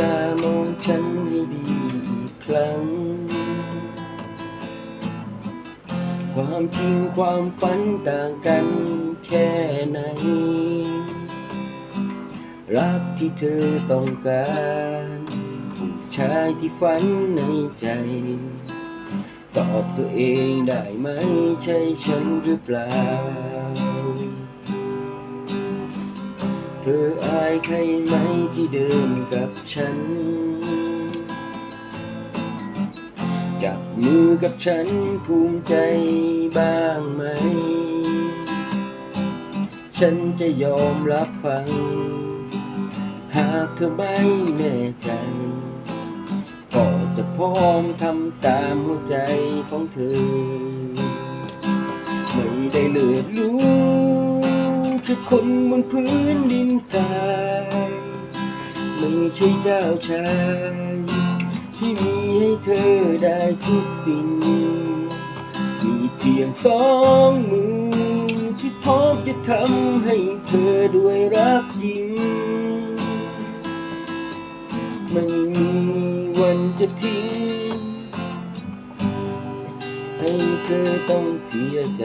ตามองฉันให้ดีอีกครั้ง ความจริงความฝันต่างกันแค่ไหน รักที่เธอต้องการผู้ชายที่ฝันในใจ ตอบตัวเองได้ไหมใช่ฉันหรือเปล่า ธออายใครไหมที่เดินกับฉัน จับมือกับฉันภูมิใจบ้างไหม ฉันจะยอมรับฟัง หากเธอไม่แน่ใจ ก็จะพร้อมทำตามหัวใจของเธอ ไม่ได้เลือดรู้ คนบนพื้นดินทรายไม่ใช่เจ้าชายที่มีให้เธอได้ทุกสิ่ง มีเพียงสองมือที่พร้อมจะทำให้เธอด้วยรักจริงไม่มีวันจะทิ้ง ให้เธอต้องเสียใจ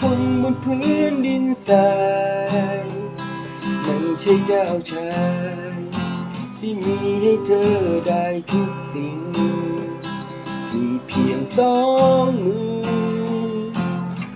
คนบนพื้นดินทรายไม่ใช่เจ้าชาย ที่มีให้เธอได้ทุกสิ่ง มีเพียงสองมือ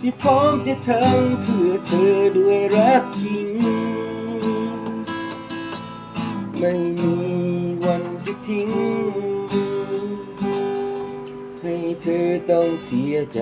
ที่พร้อมจะทำเพื่อเธอด้วยรักจริง ไม่มีวันจะทิ้ง ให้เธอต้องเสียใจ